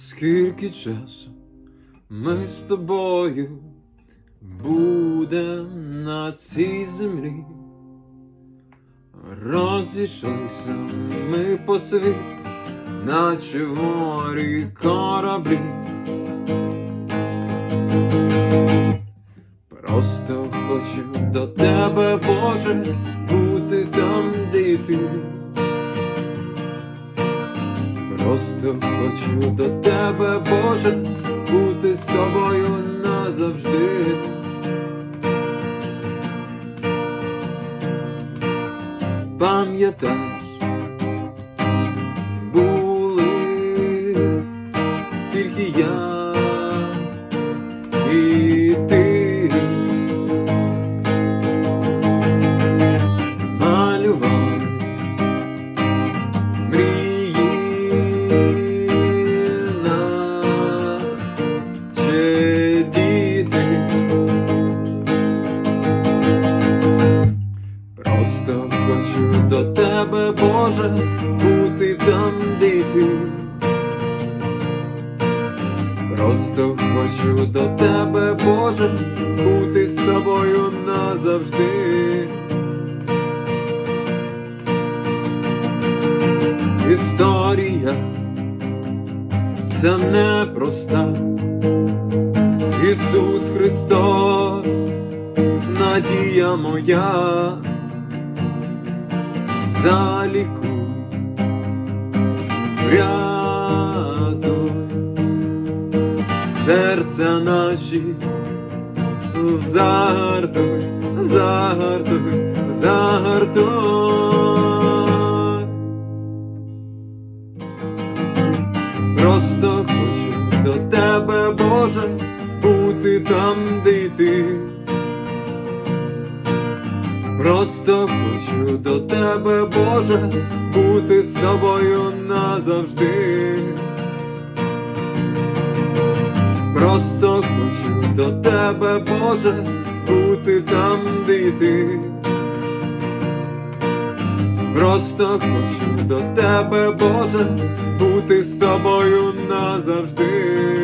Скільки часу ми з тобою будем на цій землі? Розійшлися ми по світ, наче в морі кораблі. Просто хочу до тебе, Боже, бути там, де ти. Просто хочу до тебе, Боже, бути з тобою назавжди. Пам'ятаєш, Просто хочу до тебе, Боже, бути там, де ти. Просто хочу до тебе, Боже, бути з тобою назавжди. Історія це непроста. Ісус Христос, надія моя, залікуй, врятуй серця наші, загартуй, загартуй, загартуй. Просто хочу до тебе, Боже, бути там, де ти. Просто хочу до тебе, Боже, бути з тобою назавжди. Просто хочу до тебе, Боже, бути там, де ти. Просто хочу до тебе, Боже, бути з тобою назавжди.